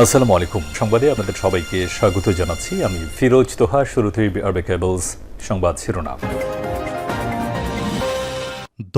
আসসালামু আলাইকুম। সংবাদে আপনাদের সবাইকে স্বাগত জানাচ্ছি। আমি ফিরোজ তোহা শুরুতেই আরবে কেবলস সংবাদ শিরোনাম।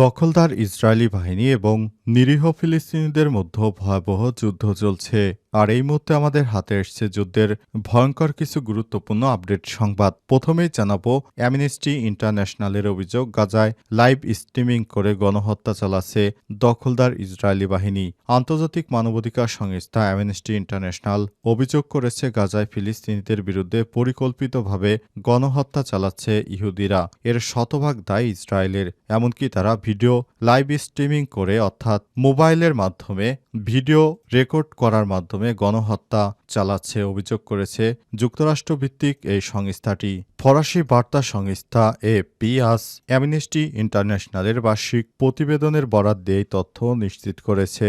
দখলদার ইসরায়েলি বাহিনী এবং নিরীহ ফিলিস্তিনিদের মধ্যে ভয়াবহ যুদ্ধ চলছে। আর এই মুহূর্তে আমাদের হাতে এসছে যুদ্ধের ভয়ঙ্কর কিছু গুরুত্বপূর্ণ আপডেট সংবাদ। প্রথমেই জানাব, অ্যামনেস্টি ইন্টারন্যাশনালের অভিযোগ, গাজায় লাইভ স্ট্রিমিং করে গণহত্যা চালাচ্ছে দখলদার ইসরায়েলি বাহিনী। আন্তর্জাতিক মানবাধিকার সংস্থা অ্যামনেস্টি ইন্টারন্যাশনাল অভিযোগ করেছে, গাজায় ফিলিস্তিনিদের বিরুদ্ধে পরিকল্পিতভাবে গণহত্যা চালাচ্ছে ইহুদিরা। এর শতভাগ দায় ইসরায়েলের, এমনকি তারা ভিডিও লাইভ স্ট্রিমিং করে, অর্থাৎ মোবাইলের মাধ্যমে ভিডিও রেকর্ড করার মাধ্যমে গণহত্যা চালাচ্ছে, অভিযোগ করেছে যুক্তরাষ্ট্রভিত্তিক এই সংস্থাটি। ফরাসি বার্তা সংস্থা এ পিয়াস অ্যামনেস্টি ইন্টারন্যাশনালের বার্ষিক প্রতিবেদনের বরাদ্দে এই তথ্য নিশ্চিত করেছে।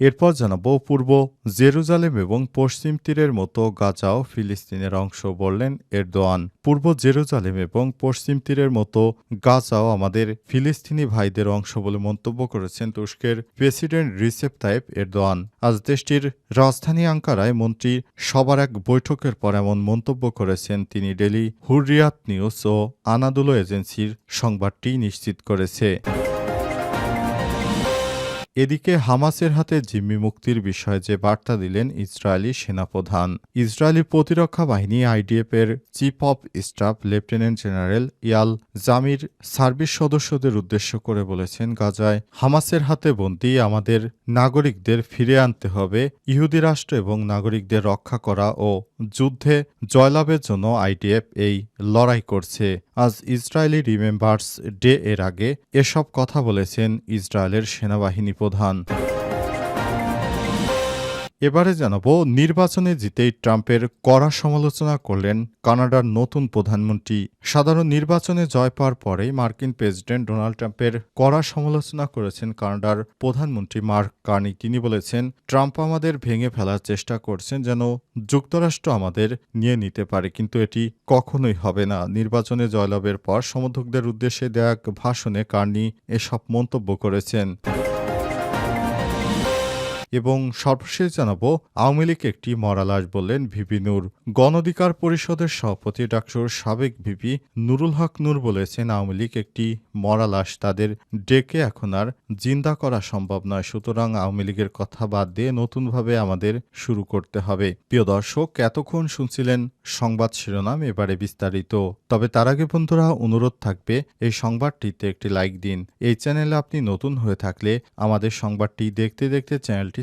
এরপর জানাব পূর্ব জেরুজালেম এবং পশ্চিম তীরের মতো গাজাও ফিলিস্তিনের অংশ বললেন এরদোয়ান। পূর্ব জেরুজালেম এবং পশ্চিম তীরের মতো গাজাও আমাদের ফিলিস্তিনি ভাইদের অংশ বলে মন্তব্য করেছেন তুর্স্কের প্রেসিডেন্ট রিসেপ তাইপ এরদোয়ান। আজ দেশটির রাজধানী আঙ্কারায় মন্ত্রী সবার এক বৈঠকের পর এমন মন্তব্য করেছেন তিনি। ডেলি হুরিয়াত নিউজ ও আনাদুলো এজেন্সির সংবাদটি নিশ্চিত করেছে। এদিকে হামাসের হাতে জিম্মি মুক্তির বিষয়ে যে বার্তা দিলেন ইসরায়েলি সেনাপ্রধান। ইসরায়েলি প্রতিরক্ষা বাহিনী আইডিএফ এর chief of staff lieutenant general Eyal Zamir service সদস্যদের উদ্দেশ্য করে বলেছেন, গাজায় হামাসের হাতে বন্দী আমাদের নাগরিকদের ফিরে আনতে হবে, ইহুদি রাষ্ট্র এবং নাগরিকদের রক্ষা করা ও যুদ্ধে জয়লাভের জন্য আইডিএফ এই লড়াই করছে। আজ ইসরায়েলি রিমেম্বার্স ডে এর আগে এসব কথা বলেছেন ইসরায়েলের সেনাবাহিনী প্রধান। এবারে জানাব, নির্বাচনে জিতেই ট্রাম্পের কড়া সমালোচনা করলেন কানাডার নতুন প্রধানমন্ত্রী। সাধারণ নির্বাচনে জয় পাওয়ার পরেই মার্কিন প্রেসিডেন্ট ডোনাল্ড ট্রাম্পের কড়া সমালোচনা করেছেন কানাডার প্রধানমন্ত্রী মার্ক কার্নি। তিনি বলেছেন, ট্রাম্প আমাদের ভেঙে ফেলার চেষ্টা করছেন যেন যুক্তরাষ্ট্র আমাদের নিয়ে নিতে পারে, কিন্তু এটি কখনোই হবে না। নির্বাচনে জয়লাভের পর সমর্থকদের উদ্দেশ্যে দেয়া এক ভাষণে কার্নি এসব মন্তব্য করেছেন। এবং সর্বশেষ জানাব, আওয়ামী লীগ একটি মরালাস বললেন ভিপি নূর। গণধিকার পরিষদের সভাপতি ডাকসুর সাবেক ভিপি নুরুল হক নূর বলেছেন, আওয়ামী লীগ একটি মরালাস তাদের ডেকে এখন আর জিন্দা করা সম্ভব নয়। সুতরাং আওয়ামী লীগের কথা বাদ দিয়ে নতুনভাবে আমাদের শুরু করতে হবে। প্রিয় দর্শক, এতক্ষণ শুনছিলেন সংবাদ শিরোনাম, এবারে বিস্তারিত। তবে তার আগে বন্ধুরা, অনুরোধ থাকবে, এই সংবাদটিতে একটি লাইক দিন। এই চ্যানেলে আপনি নতুন হয়ে থাকলে আমাদের সংবাদটি দেখতে দেখতে চ্যানেলটি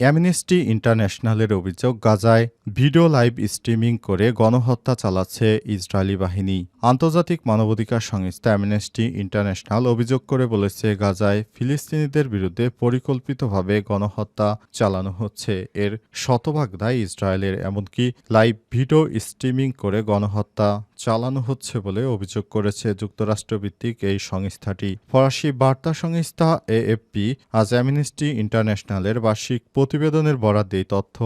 অ্যামনেস্টি ইন্টারন্যাশনালের অভিযোগ, গাজায় ভিডিও লাইভ স্ট্রিমিং করে গণহত্যা চালাচ্ছে ইসরায়েলি বাহিনী। আন্তর্জাতিক মানবাধিকার সংস্থা অ্যামনেস্টি ইন্টারন্যাশনাল অভিযোগ করে বলেছে, গাজায় ফিলিস্তিনিদের বিরুদ্ধে পরিকল্পিতভাবে গণহত্যা চালানো হচ্ছে। এর শতভাগ দায় ইসরায়েলের, এমনকি লাইভ ভিডিও স্ট্রিমিং করে গণহত্যা চালানো হচ্ছে বলে অভিযোগ করেছে যুক্তরাষ্ট্রভিত্তিক এই সংস্থাটি। ফরাসি বার্তা সংস্থা এএফপি আজ অ্যামনেস্টি ইন্টারন্যাশনালের বার্ষিক প্রতিবেদনের বরাদ দিয়ে তথ্য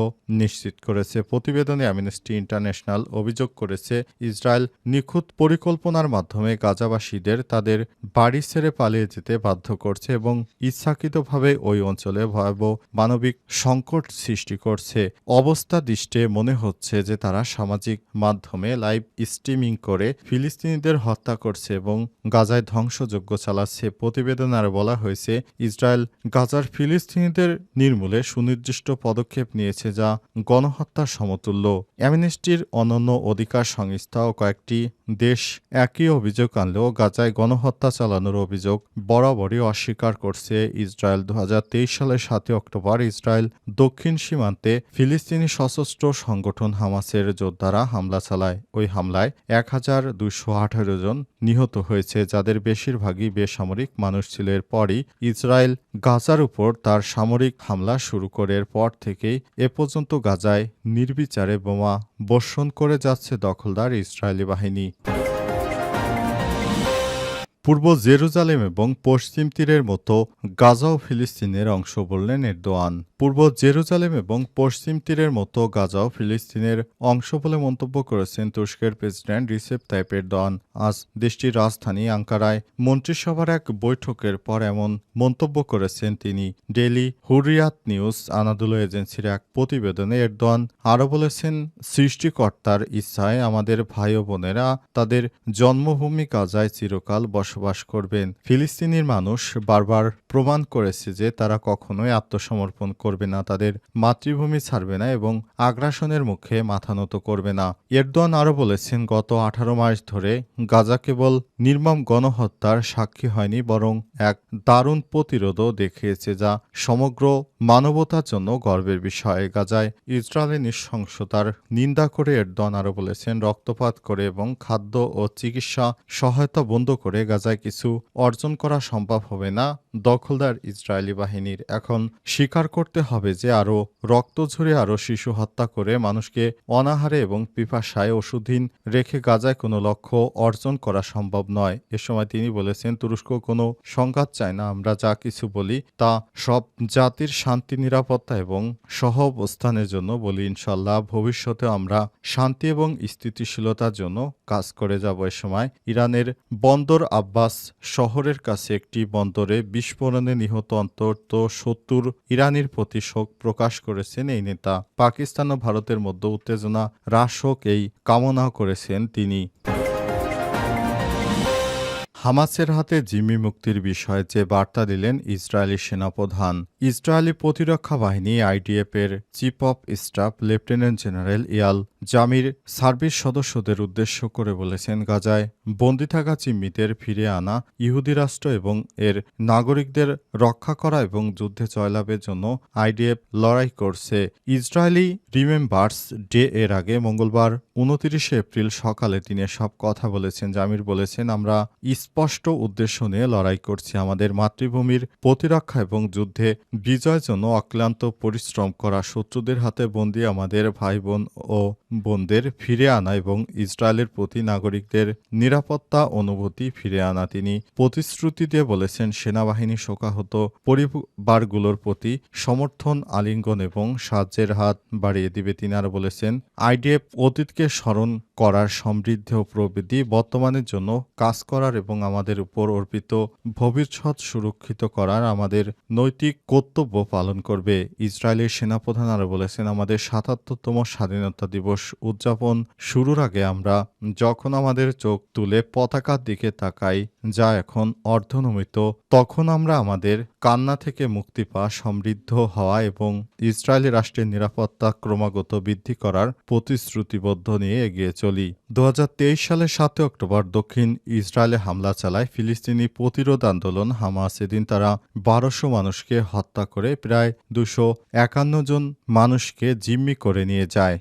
নিশ্চিত করেছে। প্রতিবেদনে অ্যামনেস্টি ইন্টারন্যাশনাল অভিযোগ করেছে, ইসরায়েল নিখুঁত পরিকল্পনার মাধ্যমে গাজাবাসীদের তাদের বাড়ি ছেড়ে পালিয়ে যেতে বাধ্য করছে এবং ইচ্ছাকৃতভাবে ওই অঞ্চলে ভয়াবহ মানবিক সংকট সৃষ্টি করছে। অবস্থা দৃষ্টে মনে হচ্ছে যে তারা সামাজিক মাধ্যমে লাইভ স্ট্রিমিং করে ফিলিস্তিনিদের হত্যা করছে এবং গাজায় ধ্বংসযজ্ঞ চালাচ্ছে প্রতিবেদন আর বলা হয়েছে, ইসরায়েল গাজার ফিলিস্তিনিদের নির্মূলে সুনির্দিষ্ট পদক্ষেপ নিয়েছে যা গণহত্যার সমতুল্য। অ্যামনেস্টির অনন্য অধিকার সংস্থা ও কয়েকটি দেশ একই অভিযোগ আনলেও গাজায় গণহত্যা চালানোর অভিযোগ বরাবরই অস্বীকার করছে ইসরায়েল। দু হাজার তেইশ সালের সাতই অক্টোবর ইসরায়েল দক্ষিণ সীমান্তে ফিলিস্তিনি সশস্ত্র সংগঠন হামাসের যোদ্ধারা হামলা চালায়। ওই হামলায় এক হাজার দুশো আঠারো জন নিহত হয়েছে, যাদের বেশিরভাগই বেসামরিক মানুষ ছিল। এরপরই ইসরায়েল গাজার উপর তার সামরিক হামলা শুরু করে। পর থেকেই এ পর্যন্ত গাজায় নির্বিচারে বোমা বর্ষণ করে যাচ্ছে দখলদার ইসরায়েলি বাহিনী। পূর্ব জেরুজালেম এবং পশ্চিম তীরের মতো গাজা ও ফিলিস্তিনের অংশ বললেন এরদোয়ান। পূর্ব জেরুজালেম এবং পশ্চিম তীরের মতো গাজা ও ফিলিস্তিনের অংশ বলে মন্তব্য করেছেন তুরস্কের প্রেসিডেন্ট রিসেপ তাইপ এরদোয়ান। আজ দেশটির রাজধানী আঙ্কারায় মন্ত্রিসভার এক বৈঠকের পর এমন মন্তব্য করেছেন তিনি। ডেলি হুরিয়াত নিউজ আনাদুলো এজেন্সির এক প্রতিবেদনে এরদোয়ান আরও বলেছেন, সৃষ্টিকর্তার ইচ্ছায় আমাদের ভাই বোনেরা তাদের জন্মভূমি গাজায় চিরকাল বসবাস করবেন। ফিলিস্তিনির মানুষ বারবার প্রমাণ করেছে যে তারা কখনোই আত্মসমর্পণ করবে না, তাদের মাতৃভূমি ছাড়বে না এবং আগ্রাসনের মুখে মাথা নত করবে না। এরদোয়ান আরও বলেছেন, গত আঠারো মাস ধরে গাজা কেবল নির্মম গণহত্যার সাক্ষী হয়নি, বরং এক দারুণ প্রতিরোধও দেখিয়েছে যা সমগ্র মানবতার জন্য গর্বের বিষয়। গাজায় ইসরায়েলের নৃশংসতার নিন্দা করে এরদোয়ান আরও বলেছেন, রক্তপাত করে এবং খাদ্য ও চিকিৎসা সহায়তা বন্ধ করে গাজায় কিছু অর্জন করা সম্ভব হবে না। দখলদার ইসরায়েলি বাহিনীর এখন স্বীকার করতে হবে যে আরও রক্ত ঝরে আরও শিশু হত্যা করে মানুষকে অনাহারে এবং পিপাসায় ওষুধহীন রেখে গাজায় কোনো লক্ষ্য অর্জন করা সম্ভব নয়। এ সময় তিনি বলেছেন, তুরস্ক কোনো সংঘাত চায় না, আমরা যা কিছু বলি তা সব জাতির শান্তি, নিরাপত্তা এবং সহ অবস্থানের জন্য বলি। ইনশাল্লাহ ভবিষ্যতে আমরা শান্তি এবং স্থিতিশীলতার জন্য কাজ করে যাব। এ সময় ইরানের বন্দর আব্বাস শহরের কাছে একটি বন্দরে বিস্ফোরণে নিহত অন্তত সত্তর ইরানির প্রতি শোক প্রকাশ করেছেন এই নেতা। পাকিস্তান ও ভারতের মধ্যে উত্তেজনা হ্রাস হোক এই কামনা করেছেন তিনি। হামাসের হাতে জিম্মি মুক্তির বিষয়ে যে বার্তা দিলেন ইসরায়েলি সেনাপ্রধান। ইসরায়েলি প্রতিরক্ষা বাহিনী আইডিএফ এর chief of staff lieutenant general Eyal Zamir service সদস্যদের উদ্দেশ্য করে বলেছেন, গাজায় বন্দি থাকা জিম্মিদের ফিরে আনা ইহুদি রাষ্ট্র এবং এর নাগরিকদের রক্ষা করা এবং যুদ্ধে জয়লাভের জন্য আইডিএফ লড়াই করছে। ইসরায়েলি রিমেম্বার্স ডে এর আগে মঙ্গলবার উনতিরিশে এপ্রিল সকালে তিনি সব কথা বলেছেন। জামির বলেছেন, আমরা স্পষ্ট উদ্দেশ্য নিয়ে লড়াই করছি। আমাদের মাতৃভূমির প্রতিরক্ষা এবং যুদ্ধে বিজয়ের জন্য অক্লান্ত পরিশ্রম করা শত্রুদের হাতে বন্দী আমাদের ভাই বোন ও বোনদের ফিরে আনা এবং ইসরায়েলের প্রতি নাগরিকদের নিরাপত্তা অনুভূতি ফিরে আনা তিনি প্রতিশ্রুতি দিয়ে বলেছেন, সেনাবাহিনী শোকাহত পরিবারগুলোর প্রতি সমর্থন, আলিঙ্গন এবং সাহায্যের হাত বাড়িয়ে দিবে। তিনি আরও বলেছেন, আইডিএফ অতীতকে স্মরণ করার সমৃদ্ধ প্রবৃদ্ধি বর্তমানের জন্য কাজ করার এবং আমাদের উপর অর্পিত ভবিষ্যৎ সুরক্ষিত করার আমাদের নৈতিক কর্তব্য পালন করবে। ইসরায়েলের সেনাপ্রধান আরও বলেছেন, আমাদের সাতাত্তরতম স্বাধীনতা দিবস উদযাপন শুরুর আগে আমরা যখন আমাদের চোখ তুলে পতাকার দিকে তাকাই যা এখন অর্ধনমিত, তখন আমরা আমাদের কান্না থেকে মুক্তি পাওয়া, সমৃদ্ধ হওয়া এবং ইসরায়েলি রাষ্ট্রের নিরাপত্তা ক্রমাগত বৃদ্ধি করার প্রতিশ্রুতিবদ্ধ নিয়ে এগিয়ে চলি। দু হাজার তেইশ সালের সাতই অক্টোবর দক্ষিণ ইসরায়েলে হামলা চালায় ফিলিস্তিনি প্রতিরোধ আন্দোলন হামাস। এদিন তারা বারোশো মানুষকে হত্যা করে প্রায় দুশো একান্ন জন মানুষকে জিম্মি করে নিয়ে যায়।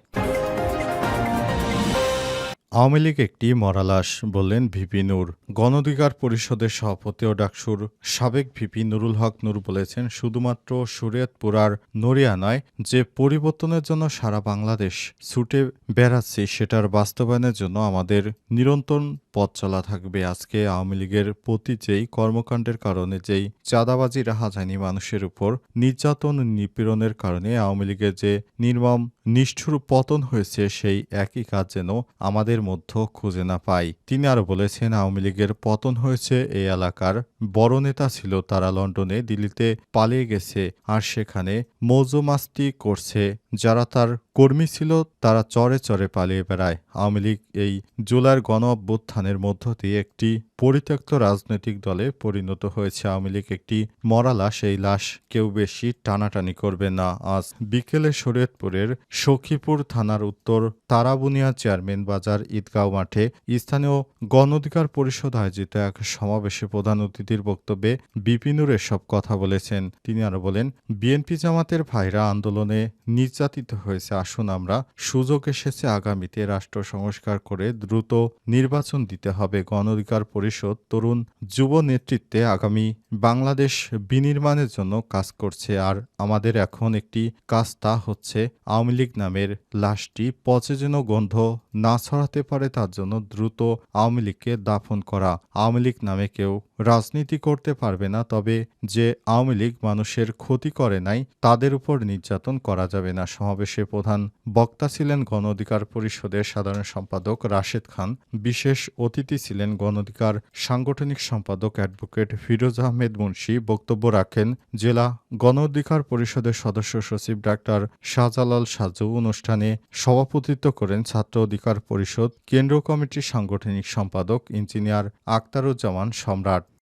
আওয়ামী লীগ একটি মরালাস বললেন ভিপি নূর। গণধিকার পরিষদের সভাপতি ও ডাকসুর সাবেক ভিপি নুরুল হক নূর বলেছেন, শুধুমাত্র শরীয়তপুরার নড়িয়ানায় যে পরিবর্তনের জন্য সারা বাংলাদেশ ছুটে বেড়াচ্ছে, সেটার বাস্তবায়নের জন্য আমাদের নিরন্তর পথ চলা থাকবে। আজকে আওয়ামী লীগের প্রতি যেই কর্মকাণ্ডের কারণে, যেই চাঁদাবাজি রাহা যায়নি মানুষের উপর নির্যাতন নিপীড়নের কারণে আওয়ামী লীগের যে নির্মম, নিষ্ঠুর পতন হয়েছে, সেই একই কাজ যেন আমাদের মধ্যে খুঁজে না পাই। তিনি আরও বলেছেন, আওয়ামী লীগের পতন হয়েছে এই এলাকার। বড় নেতা ছিল, তারা লন্ডনে, দিল্লিতে পালিয়ে গেছে, আর সেখানে মৌজমাস্তি করছে। যারা তার কর্মী ছিল, তারা চরে চরে পালিয়ে বেড়ায়। আওয়ামী লীগ এই জুলাইয়ের গণ অভ্যুত্থানের মধ্য দিয়ে একটি পরিত্যক্ত রাজনৈতিক দলে পরিণত হয়েছে। আওয়ামী লীগ একটি মরা লাশ, এই লাশ কেউ বেশি টানাটানি করবে না। আজ বিকেলে শরীয়তপুরের সখীপুর থানার উত্তর তারাবুনিয়া চেয়ারম্যান বাজার ঈদগাঁও মাঠে স্থানীয় গণ অধিকার পরিষদ আয়োজিত এক সমাবেশে প্রধান অতিথির বক্তব্যে বিপিনুর এসব কথা বলেছেন। তিনি আরও বলেন, বিএনপি জামাতের ভাইরা আন্দোলনে নিজ নির্যাতিত হয়েছে। আসুন আমরা সুযোগ এসেছে আগামীতে রাষ্ট্র সংস্কার করে দ্রুত নির্বাচন দিতে হবে। গণ অধিকার পরিষদ তরুণ যুব নেতৃত্বে আগামী বাংলাদেশ বিনির্মাণের জন্য কাজ করছে। আর আমাদের এখন একটি কাজ তা হচ্ছে আওয়ামী লীগ নামের লাশটি পচে যেন গন্ধ না ছড়াতে পারে, তার জন্য দ্রুত আওয়ামী লীগকে দাফন করা। আওয়ামী লীগ নামে কেউ রাজনীতি করতে পারবে না, তবে যে আওয়ামী লীগ মানুষের ক্ষতি করে নাই, তাদের উপর নির্যাতন করা যাবে না। সমাবেশে প্রধান বক্তা ছিলেন গণ অধিকার পরিষদের সাধারণ সম্পাদক রাশেদ খান। বিশেষ অতিথি ছিলেন গণ অধিকার সাংগঠনিক সম্পাদক অ্যাডভোকেট ফিরোজ আহমেদ মুন্সি। বক্তব্য রাখেন জেলা গণ অধিকার পরিষদের সদস্য সচিব ডাক্তার শাহজালাল সাজু। অনুষ্ঠানে সভাপতিত্ব করেন ছাত্র অধিকার পরিষদ কেন্দ্র কমিটির সাংগঠনিক সম্পাদক ইঞ্জিনিয়ার আক্তারুজ্জামান সম্রাট।